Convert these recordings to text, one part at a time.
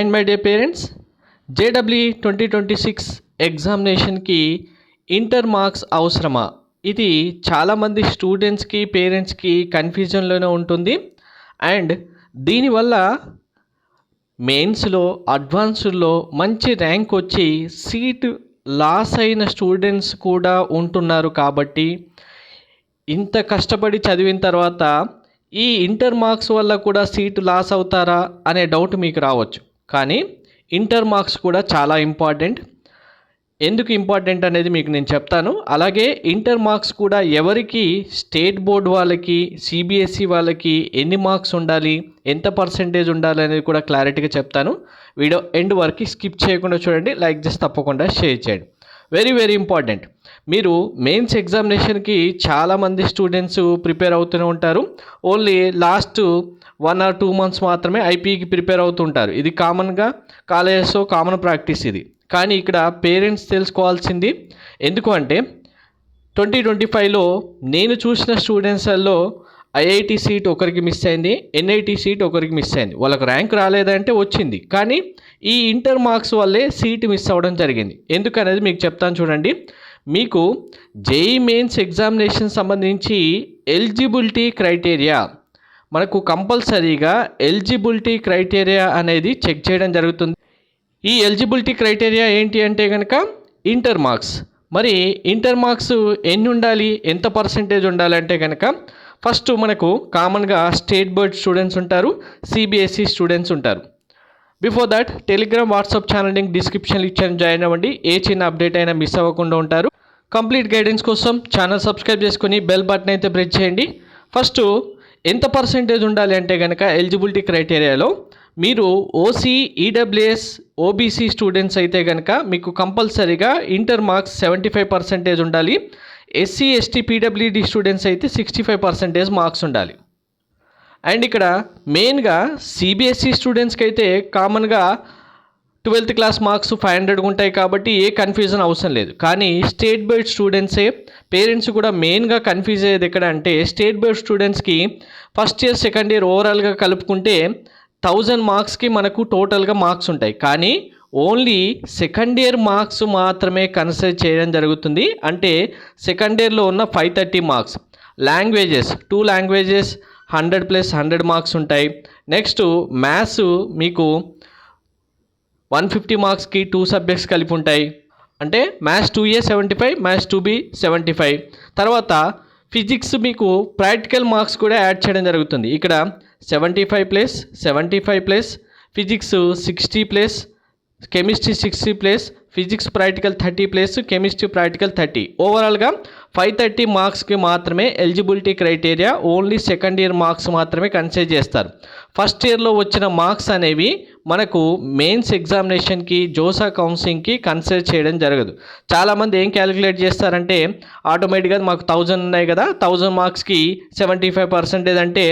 And my dear parents JW twenty twenty six ఎగ్జామినేషన్కి inter marks అవసరమా? ఇది చాలామంది స్టూడెంట్స్కి పేరెంట్స్కి కన్ఫ్యూజన్లోనే ఉంటుంది. అండ్ దీనివల్ల మెయిన్స్లో అడ్వాన్స్డ్లో మంచి ర్యాంక్ వచ్చి సీట్ లాస్ అయిన స్టూడెంట్స్ కూడా ఉంటున్నారు కాబట్టి ఇంత కష్టపడి చదివిన తర్వాత ఈ ఇంటర్ మార్క్స్ వల్ల కూడా సీటు లాస్ అవుతారా అనే డౌట్ మీకు రావచ్చు. కానీ ఇంటర్ మార్క్స్ కూడా చాలా ఇంపార్టెంట్. ఎందుకు ఇంపార్టెంట్ అనేది మీకు నేను చెప్తాను. అలాగే ఇంటర్ మార్క్స్ కూడా ఎవరికి స్టేట్ బోర్డ్ వాళ్ళకి సిబిఎస్ఈ వాళ్ళకి ఎన్ని మార్క్స్ ఉండాలి ఎంత పర్సెంటేజ్ ఉండాలి అనేది కూడా క్లారిటీగా చెప్తాను. వీడియో ఎండ్ వరకు స్కిప్ చేయకుండా చూడండి. లైక్ చేసి తప్పకుండా షేర్ చేయండి. వెరీ వెరీ ఇంపార్టెంట్ మీరు మెయిన్స్ ఎగ్జామినేషన్కి చాలామంది స్టూడెంట్స్ ప్రిపేర్ అవుతూనే ఉంటారు. Only last one or two months మాత్రమే ఐపీకి ప్రిపేర్ అవుతుంటారు. ఇది కామన్గా కాలేజెస్లో కామన్ ప్రాక్టీస్ ఇది. కానీ ఇక్కడ పేరెంట్స్ తెలుసుకోవాల్సింది ఎందుకు అంటే ట్వంటీ ట్వంటీ ఫైవ్లో నేను చూసిన స్టూడెంట్స్లో ఐఐటి సీట్ ఒకరికి మిస్ అయింది ఎన్ఐటి సీట్ ఒకరికి మిస్ అయింది. వాళ్ళకి ర్యాంక్ రాలేదంటే వచ్చింది. కానీ ఈ ఇంటర్ మార్క్స్ వల్లే సీట్ మిస్ అవ్వడం జరిగింది. ఎందుకనేది మీకు చెప్తాను చూడండి. మీకు జేఈ మెయిన్స్ ఎగ్జామినేషన్ సంబంధించి ఎలిజిబిలిటీ క్రైటీరియా మనకు కంపల్సరీగా ఎలిజిబిలిటీ క్రైటీరియా అనేది చెక్ చేయడం జరుగుతుంది. ఈ ఎలిజిబిలిటీ క్రైటీరియా ఏంటి అంటే కనుక ఇంటర్ మార్క్స్ మరి ఇంటర్ మార్క్స్ ఎన్ని ఉండాలి? ఎంత పర్సంటేజ్ ఉండాలి అంటే కనుక ఫస్ట్ మనకు కామన్గా స్టేట్ బోర్డ్ స్టూడెంట్స్ ఉంటారు సిబిఎస్ఈ స్టూడెంట్స్ ఉంటారు. Before that Telegram WhatsApp channel link description ఇచ్చాను జాయిన్ అవ్వండి. ఏ చిన్న అప్డేట్ అయినా మిస్ అవ్వకుండా ఉంటారు. కంప్లీట్ గైడెన్స్ కోసం ఛానల్ సబ్స్క్రైబ్ చేసుకుని బెల్ బటన్ అయితే ప్రెస్ చేయండి. ఫస్ట్ ఎంత పర్సెంటేజ్ ఉండాలి అంటే కనుక ఎలిజిబిలిటీ క్రైటీరియాలో మీరు ఓసీ ఈడబ్ల్యూఎస్ ఓబీసీ స్టూడెంట్స్ అయితే కనుక మీకు కంపల్సరీగా inter marks seventy five percentage ఉండాలి. ఎస్సీ ఎస్టీ పీడబ్ల్యూడి స్టూడెంట్స్ అయితే సిక్స్టీ ఫైవ్ పర్సెంటేజ్ మార్క్స్ ఉండాలి. అండ్ ఇక్కడ మెయిన్గా సిబిఎస్ఈ స్టూడెంట్స్కి అయితే కామన్గా twelfth class marks five hundred ఉంటాయి కాబట్టి ఏ కన్ఫ్యూజన్ అవసరం లేదు. కానీ స్టేట్ బోర్డ్ స్టూడెంట్సే పేరెంట్స్ కూడా మెయిన్గా కన్ఫ్యూజ్ అయ్యేది ఎక్కడ అంటే స్టేట్ బోర్డ్ స్టూడెంట్స్కి ఫస్ట్ ఇయర్ సెకండ్ ఇయర్ ఓవరాల్గా కలుపుకుంటే థౌజండ్ మార్క్స్కి మనకు టోటల్గా మార్క్స్ ఉంటాయి. కానీ ఓన్లీ సెకండ్ ఇయర్ మార్క్స్ మాత్రమే కన్సిడర్ చేయడం జరుగుతుంది. అంటే సెకండ్ ఇయర్లో ఉన్న five thirty marks. Languages two languages hundred plus hundred marks ఉంటాయి. నెక్స్ట్ మ్యాథ్స్ మీకు వన్ ఫిఫ్టీ మార్క్స్కి టూ సబ్జెక్ట్స్ కలిపి ఉంటాయి. అంటే maths two A seventy five maths two B seventy five. తర్వాత ఫిజిక్స్ మీకు ప్రాక్టికల్ మార్క్స్ కూడా యాడ్ చేయడం జరుగుతుంది. ఇక్కడ seventy five plus seventy five plus physics sixty plus chemistry sixty plus physics practical thirty plus chemistry practical thirty. ఓవరాల్గా five thirty మార్క్స్కి మాత్రమే eligibility criteria only second year marks మాత్రమే consider చేస్తారు. First ఇయర్లో వచ్చిన మార్క్స్ అనేవి మనకు మెయిన్స్ ఎగ్జామినేషన్కి జోసా కౌన్సిలింగ్కి కన్సిడర్ చేయడం జరగదు. చాలామంది ఏం క్యాలిక్యులేట్ చేస్తారంటే ఆటోమేటిక్గా మాకు థౌజండ్ ఉన్నాయి కదా థౌజండ్ మార్క్స్కి సెవెంటీ ఫైవ్ పర్సెంటేజ్ అంటే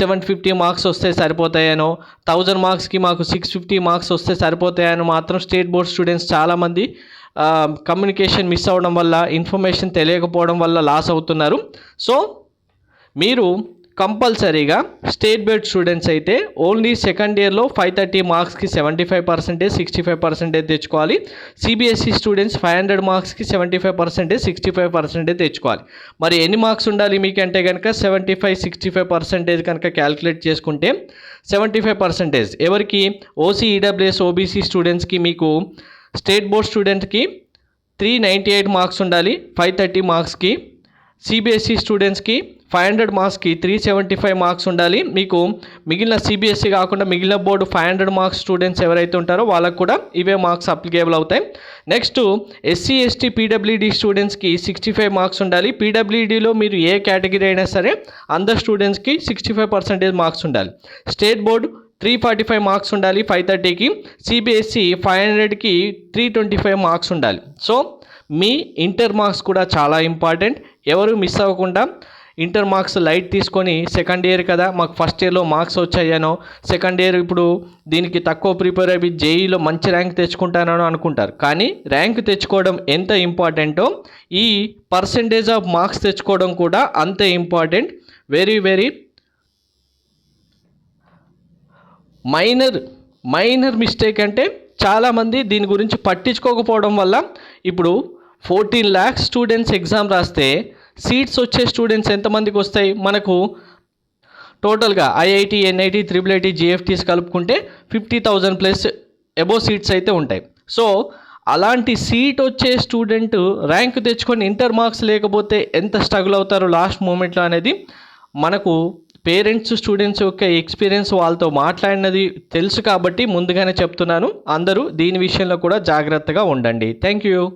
సెవెన్ ఫిఫ్టీ మార్క్స్ వస్తే సరిపోతాయనో థౌజండ్ మార్క్స్కి మాకు సిక్స్ ఫిఫ్టీ మార్క్స్ వస్తే సరిపోతాయనో మాత్రం స్టేట్ బోర్డ్ స్టూడెంట్స్ చాలా చాలామంది కమ్యూనికేషన్ మిస్ అవ్వడం వల్ల ఇన్ఫర్మేషన్ తెలియకపోవడం వల్ల లాస్ అవుతున్నారు. సో మీరు కంపల్సరీగా స్టేట్ బోర్డ్ స్టూడెంట్స్ అయితే ఓన్లీ సెకండ్ ఇయర్లో ఫైవ్ థర్టీ మార్క్స్కి seventy five percentage sixty five percentage తెచ్చుకోవాలి. సిబిఎస్ఈ స్టూడెంట్స్ ఫైవ్ హండ్రెడ్ మార్క్స్కి seventy five percentage sixty five percentage తెచ్చుకోవాలి. మరి ఎన్ని మార్క్స్ ఉండాలి మీకు అంటే కనుక seventy five sixty five percentage కనుక క్యాలిక్యులేట్ చేసుకుంటే సెవెంటీ ఫైవ్ పర్సెంటేజ్ ఎవరికి ఓసీ ఈడబ్ల్యూఎస్ ఓబీసీ స్టూడెంట్స్కి మీకు స్టేట్ బోర్డ్ స్టూడెంట్కి త్రీ నైంటీ ఎయిట్ మార్క్స్ ఉండాలి ఫైవ్ థర్టీ మార్క్స్కి సిబిఎస్ఈ స్టూడెంట్స్కి ఫైవ్ హండ్రెడ్ మార్క్స్కి త్రీ సెవెంటీ ఫైవ్ మార్క్స్ ఉండాలి. మీకు మిగిలిన సిబిఎస్ఈ కాకుండా మిగిలిన board five hundred marks students ఎవరైతే ఉంటారో వాళ్ళకు కూడా ఇవే మార్క్స్ అప్లికేబుల్ అవుతాయి. నెక్స్ట్ ఎస్సీ ఎస్టీ పీడబ్ల్యూడి స్టూడెంట్స్కి సిక్స్టీ ఫైవ్ మార్క్స్ ఉండాలి. పీడబ్ల్యూడీలో మీరు ఏ కేటగిరీ అయినా సరే అందరు స్టూడెంట్స్కి సిక్స్టీ ఫైవ్ పర్సెంటేజ్ మార్క్స్ ఉండాలి. State board three forty five marks ఉండాలి ఫైవ్ థర్టీకి సిబిఎస్ఈ ఫైవ్ హండ్రెడ్కి త్రీ ట్వంటీ ఫైవ్ మార్క్స్ ఉండాలి. సో మీ ఇంటర్ మార్క్స్ కూడా చాలా ఇంపార్టెంట్ ఎవరు మిస్ అవ్వకుండా ఇంటర్ మార్క్స్ లైట్ తీసుకొని సెకండ్ ఇయర్ కదా మాకు ఫస్ట్ ఇయర్లో మార్క్స్ వచ్చాయనో సెకండ్ ఇయర్ ఇప్పుడు దీనికి తక్కువ ప్రిపేర్ అయ్యి జేఈలో మంచి ర్యాంక్ తెచ్చుకుంటానో అనుకుంటారు. కానీ ర్యాంక్ తెచ్చుకోవడం ఎంత ఇంపార్టెంటో ఈ పర్సంటేజ్ ఆఫ్ మార్క్స్ తెచ్చుకోవడం కూడా అంతే important very very minor minor mistake అంటే చాలామంది దీని గురించి పట్టించుకోకపోవడం వల్ల ఇప్పుడు ఫోర్టీన్ ల్యాక్స్ స్టూడెంట్స్ ఎగ్జామ్ రాస్తే సీట్స్ వచ్చే స్టూడెంట్స్ ఎంతమందికి వస్తాయి? మనకు టోటల్గా IIT NIT triple IT GFTs కలుపుకుంటే fifty thousand plus above seats అయితే ఉంటాయి. సో అలాంటి సీట్ వచ్చే స్టూడెంట్ ర్యాంక్ తెచ్చుకొని ఇంటర్ మార్క్స్ లేకపోతే ఎంత స్ట్రగుల్ అవుతారో లాస్ట్ మూమెంట్లో అనేది మనకు పేరెంట్స్ స్టూడెంట్స్ యొక్క ఎక్స్పీరియన్స్ వాళ్ళతో మాట్లాడినది తెలుసు కాబట్టి ముందుగానే చెప్తున్నాను. అందరూ దీని విషయంలో కూడా జాగ్రత్తగా ఉండండి. Thank you.